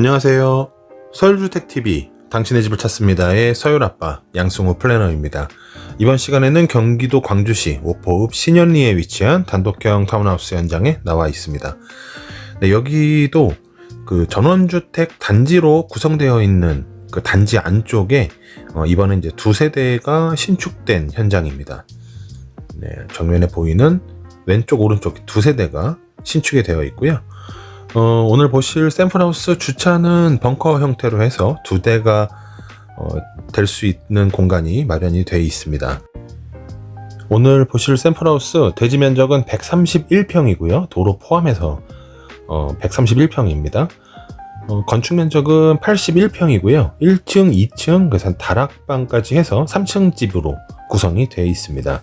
안녕하세요. 서울주택TV 당신의 집을 찾습니다의 서울아빠 양승우 플래너입니다. 이번 시간에는 경기도 광주시 오포읍 신현리에 위치한 단독형 타운하우스 현장에 나와 있습니다. 네, 여기도 그 전원주택 단지로 구성되어 있는 그 단지 안쪽에 어, 이번에 이제 두 세대가 신축된 현장입니다. 네, 정면에 보이는 왼쪽 오른쪽 두 세대가 신축이 되어 있고요. 어, 오늘 보실 샘플하우스 주차는 벙커 형태로 해서 두 대가 어, 될 수 있는 공간이 마련이 되어 있습니다. 오늘 보실 샘플하우스 대지 면적은 131평이고요. 도로 포함해서 어, 131평입니다. 어, 건축 면적은 81평이고요. 1층, 2층, 그래서 다락방까지 해서 3층 집으로 구성이 되어 있습니다.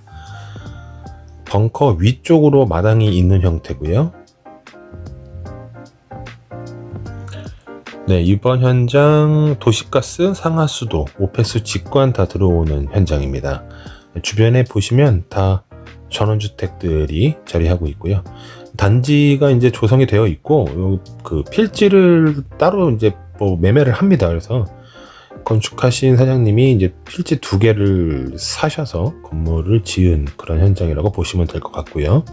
벙커 위쪽으로 마당이 있는 형태고요. 네, 이번 현장 도시가스, 상하수도, 오페스 직관 다 들어오는 현장입니다. 주변에 보시면 다 전원주택들이 자리하고 있고요. 단지가 이제 조성이 되어 있고 요- 그 필지를 따로 이제 뭐 매매를 합니다. 그래서 건축하신 사장님이 이제 필지 두 개를 사셔서 건물을 지은 그런 현장이라고 보시면 될 것 같고요.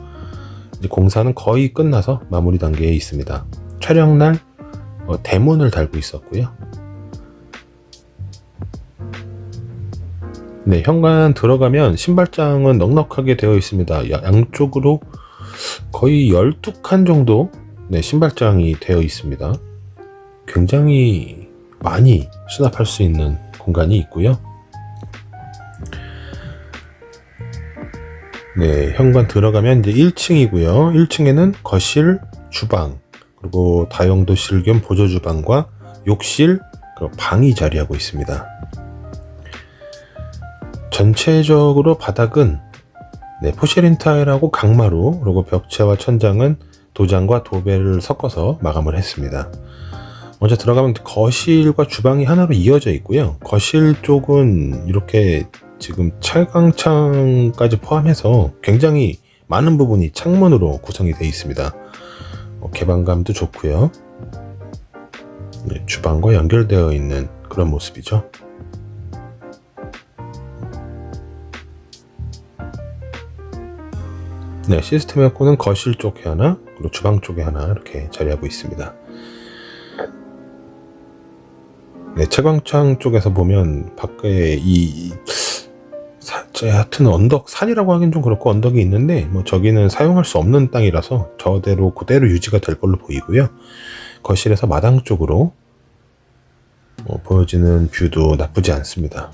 이제 공사는 거의 끝나서 마무리 단계에 있습니다. 촬영 날 어, 대문을 달고 있었고요. 네, 현관 들어가면 신발장은 넉넉하게 되어 있습니다. 야- 양쪽으로 거의 12칸 정도 네, 신발장이 되어 있습니다. 굉장히 많이 수납할 수 있는 공간이 있고요. 네, 현관 들어가면 이제 1층이고요. 1층에는 거실, 주방, 그리고 다용도실 겸 보조 주방과 욕실, 그리고 방이 자리하고 있습니다. 전체적으로 바닥은 네, 포시린 타일하고 강마루, 그리고 벽체와 천장은 도장과 도배를 섞어서 마감을 했습니다. 먼저 들어가면 거실과 주방이 하나로 이어져 있고요. 거실 쪽은 이렇게 지금 철강창까지 포함해서 굉장히 많은 부분이 창문으로 구성이 되어 있습니다. 어, 개방감도 좋고요. 네, 주방과 연결되어 있는 그런 모습이죠. 네, 시스템 에어컨은 거실 쪽에 하나, 그리고 주방 쪽에 하나 이렇게 자리하고 있습니다. 네, 채광창 쪽에서 보면 밖에 이 사, 저 하여튼 언덕 산이라고 하긴 좀 그렇고 언덕이 있는데 뭐 저기는 사용할 수 없는 땅이라서 저대로 그대로 유지가 될 걸로 보이고요. 거실에서 마당 쪽으로 어, 보여지는 뷰도 나쁘지 않습니다.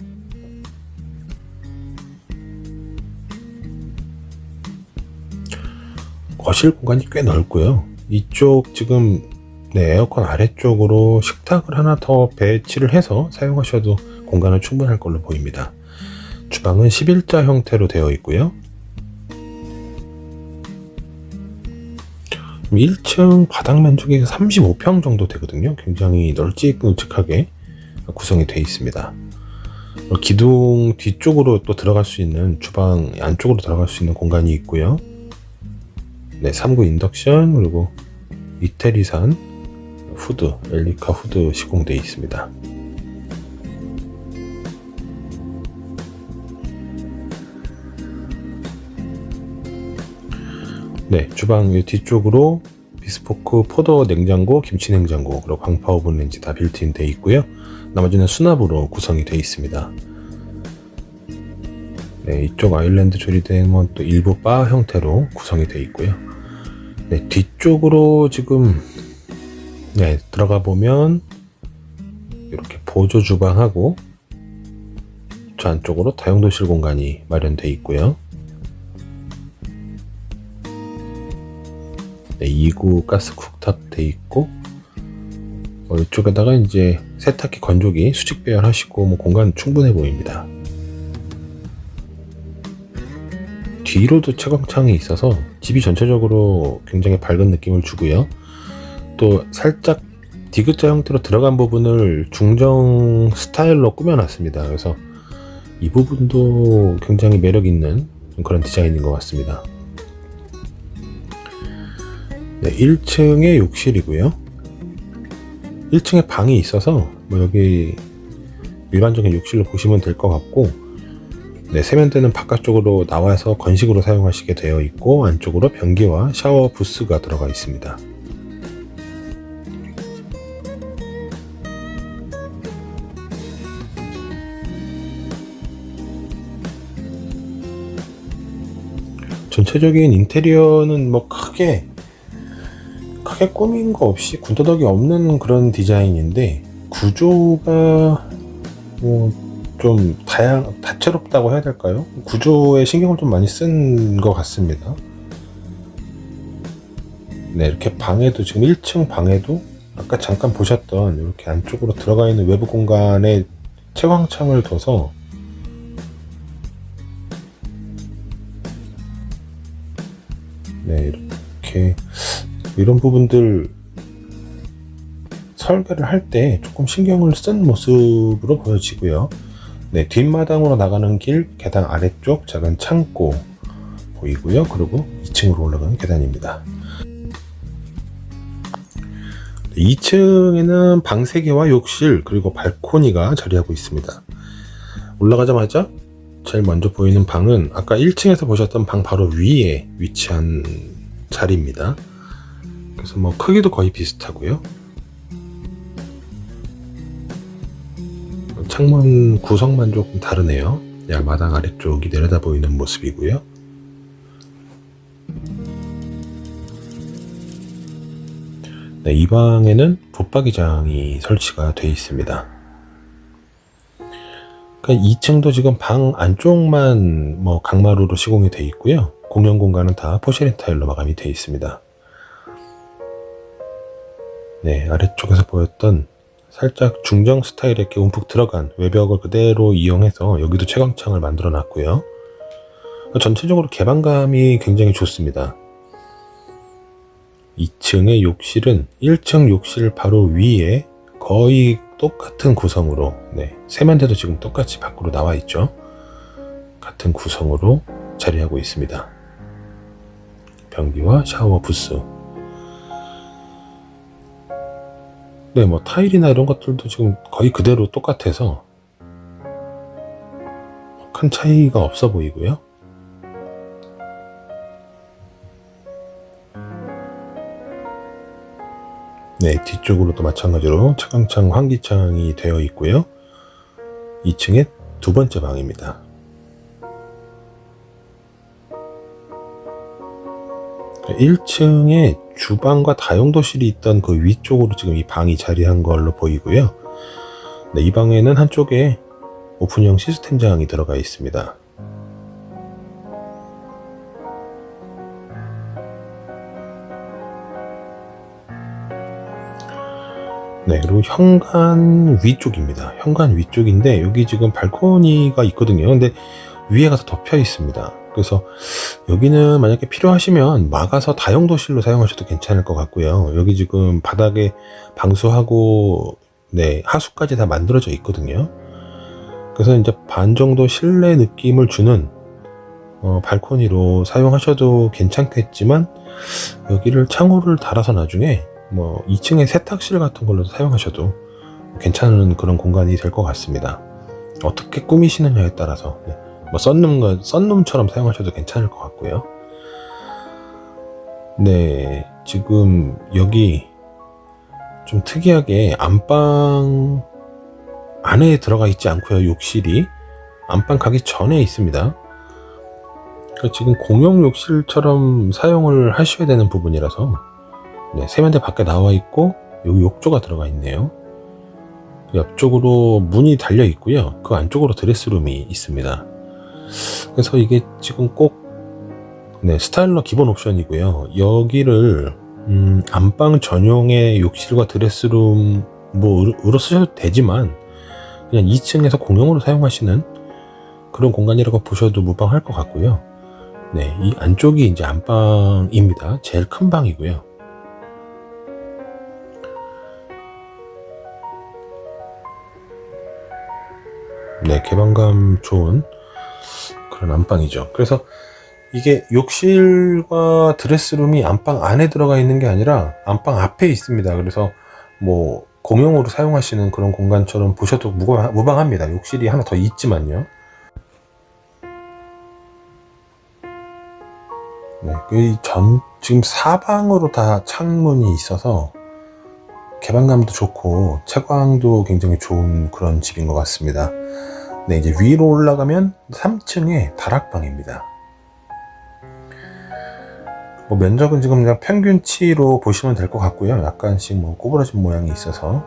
거실 공간이 꽤 넓고요. 이쪽 지금 네, 에어컨 아래쪽으로 식탁을 하나 더 배치를 해서 사용하셔도 공간은 충분할 걸로 보입니다. 주방은 11자 형태로 되어 있고요. 1층 바닥 면적이 35평 정도 되거든요. 굉장히 널찍널찍하게 구성이 되어 있습니다. 어, 기둥 뒤쪽으로 또 들어갈 수 있는 주방 안쪽으로 들어갈 수 있는 공간이 있고요. 네, 3구 인덕션 그리고 이태리산 후드, 엘리카 후드 시공되어 있습니다. 네, 주방 이 뒤쪽으로 비스포크 포도 냉장고, 김치 냉장고, 그리고 광파 오븐 렌지 다 빌트인 되어 있고요. 나머지는 수납으로 구성이 되어 있습니다. 네, 이쪽 아일랜드 조리대는 또 일부 바 형태로 구성이 되어 있고요. 네, 뒤쪽으로 지금 네, 들어가 보면 이렇게 보조 주방하고 저 안쪽으로 다용도실 공간이 마련되어 있고요. 네, 2구 가스 쿡탑 돼 있고 어, 이쪽에다가 이제 세탁기 건조기 수직 배열하시고 뭐 공간 충분해 보입니다. 뒤로도 채광창이 있어서 집이 전체적으로 굉장히 밝은 느낌을 주고요. 또 살짝 디귿자 형태로 들어간 부분을 중정 스타일로 꾸며놨습니다. 그래서 이 부분도 굉장히 매력 있는 그런 디자인인 것 같습니다. 네, 1층에 욕실이고요. 1층에 방이 있어서 뭐 여기 일반적인 욕실로 보시면 될 것 같고 네, 세면대는 바깥쪽으로 나와서 건식으로 사용하시게 되어 있고 안쪽으로 변기와 샤워 부스가 들어가 있습니다. 전체적인 인테리어는 뭐 크게 크게 꾸민 거 없이 군더더기 없는 그런 디자인인데 구조가 뭐 좀 다양 다채롭다고 해야 될까요? 구조에 신경을 좀 많이 쓴 것 같습니다. 네 이렇게 방에도 지금 1층 방에도 아까 잠깐 보셨던 이렇게 안쪽으로 들어가 있는 외부 공간에 채광창을 둬서 네 이렇게 이런 부분들 설계를 할 때 조금 신경을 쓴 모습으로 보여지고요. 네, 뒷마당으로 나가는 길 계단 아래쪽 작은 창고 보이고요. 그리고 2층으로 올라가는 계단입니다. 2층에는 방 3개와 욕실 그리고 발코니가 자리하고 있습니다. 올라가자마자 제일 먼저 보이는 방은 아까 1층에서 보셨던 방 바로 위에 위치한 자리입니다. 그래서 뭐 크기도 거의 비슷하고요. 창문 구성만 조금 다르네요. 양마당 아래쪽이 내려다 보이는 모습이고요. 네, 이 방에는 붙박이장이 설치가 되어 있습니다. 그러니까 2층도 지금 방 안쪽만 뭐 강마루로 시공이 되어 있고요. 공용 공간은 다 포시린 타일로 마감이 되어 있습니다. 네, 아래쪽에서 보였던 살짝 중정 스타일에 이렇게 움푹 들어간 외벽을 그대로 이용해서 여기도 채광창을 만들어 놨고요. 전체적으로 개방감이 굉장히 좋습니다. 2층의 욕실은 1층 욕실 바로 위에 거의 똑같은 구성으로 네, 세면대도 지금 똑같이 밖으로 나와 있죠. 같은 구성으로 자리하고 있습니다. 변기와 샤워 부스 네, 뭐 타일이나 이런 것들도 지금 거의 그대로 똑같아서 큰 차이가 없어 보이고요. 네, 뒤쪽으로 도 마찬가지로 차광창 환기창이 되어 있고요. 2층에 두 번째 방입니다. 1층에 주방과 다용도실이 있던 그 위쪽으로 지금 이 방이 자리한 걸로 보이고요. 네, 이 방에는 한쪽에 오픈형 시스템 장이 들어가 있습니다. 네, 그리고 현관 위쪽입니다. 현관 위쪽인데 여기 지금 발코니가 있거든요. 근데 위에 가서 덮여 있습니다. 그래서 여기는 만약에 필요하시면 막아서 다용도실로 사용하셔도 괜찮을 것 같고요. 여기 지금 바닥에 방수하고 네, 하수까지 다 만들어져 있거든요. 그래서 이제 반 정도 실내 느낌을 주는 어, 발코니로 사용하셔도 괜찮겠지만 여기를 창호를 달아서 나중에 뭐 2층에 세탁실 같은 걸로 사용하셔도 괜찮은 그런 공간이 될 것 같습니다. 어떻게 꾸미시느냐에 따라서 네. 뭐 썬룸 썬룸처럼 사용하셔도 괜찮을 것 같고요. 네, 지금 여기 좀 특이하게 안방 안에 들어가 있지 않고요. 욕실이 안방 가기 전에 있습니다. 그러니까 지금 공용 욕실처럼 사용을 하셔야 되는 부분이라서 네, 세면대 밖에 나와 있고 여기 욕조가 들어가 있네요. 옆쪽으로 문이 달려 있고요. 그 안쪽으로 드레스룸이 있습니다. 그래서 이게 지금 꼭 네, 스타일러 기본 옵션이고요. 여기를 음, 안방 전용의 욕실과 드레스룸 뭐 으로 쓰셔도 되지만 그냥 2층에서 공용으로 사용하시는 그런 공간이라고 보셔도 무방할 것 같고요. 네, 이 안쪽이 이제 안방입니다. 제일 큰 방이고요. 네, 개방감 좋은 그런 안방이죠. 그래서 이게 욕실과 드레스룸이 안방 안에 들어가 있는 게 아니라 안방 앞에 있습니다. 그래서 뭐 공용으로 사용하시는 그런 공간처럼 보셔도 무방, 무방합니다. 욕실이 하나 더 있지만요. 네, 이 전, 지금 사방으로 다 창문이 있어서 개방감도 좋고 채광도 굉장히 좋은 그런 집인 것 같습니다. 네, 이제 위로 올라가면 3층에 다락방입니다. 뭐 면적은 지금 그냥 평균치로 보시면 될 것 같고요. 약간씩 뭐 꼬부라진 모양이 있어서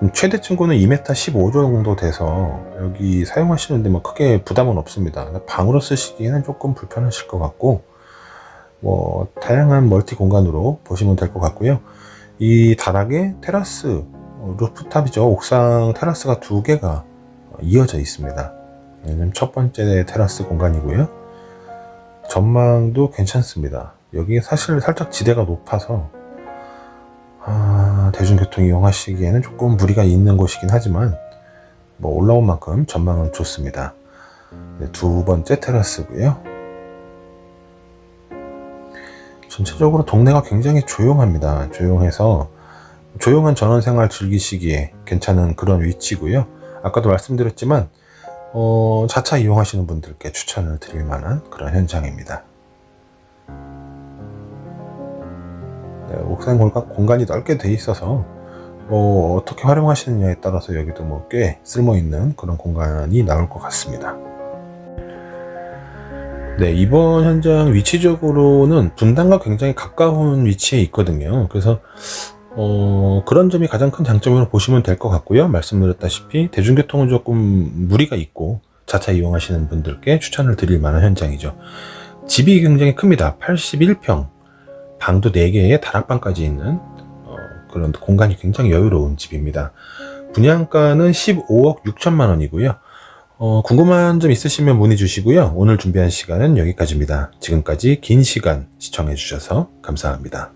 음, 최대 층고는 2m 15 정도 돼서 여기 사용하시는데 뭐 크게 부담은 없습니다. 방으로 쓰시기에는 조금 불편하실 것 같고 뭐 다양한 멀티 공간으로 보시면 될 것 같고요. 이 다락에 테라스 어, 루프탑이죠. 옥상 테라스가 두 개가 이어져 있습니다. 첫 번째 테라스 공간이고요. 전망도 괜찮습니다. 여기 사실 살짝 지대가 높아서 아, 대중교통 이용하시기에는 조금 무리가 있는 곳이긴 하지만 뭐 올라온 만큼 전망은 좋습니다. 네, 두 번째 테라스고요. 전체적으로 동네가 굉장히 조용합니다. 조용해서 조용한 전원 생활 즐기시기에 괜찮은 그런 위치고요. 아까도 말씀드렸지만 어, 자차 이용하시는 분들께 추천을 드릴 만한 그런 현장입니다. 네, 옥상 공간, 공간이 넓게 돼 있어서 뭐 어떻게 활용하시느냐에 따라서 여기도 뭐 꽤 쓸모 있는 그런 공간이 나올 것 같습니다. 네, 이번 현장 위치적으로는 분당과 굉장히 가까운 위치에 있거든요. 그래서 어, 그런 점이 가장 큰 장점으로 보시면 될 것 같고요. 말씀드렸다시피 대중교통은 조금 무리가 있고 자차 이용하시는 분들께 추천을 드릴 만한 현장이죠. 집이 굉장히 큽니다. 81평, 방도 4개에 다락방까지 있는 어, 그런 공간이 굉장히 여유로운 집입니다. 분양가는 15억 6천만 원이고요. 어, 궁금한 점 있으시면 문의 주시고요. 오늘 준비한 시간은 여기까지입니다. 지금까지 긴 시간 시청해 주셔서 감사합니다.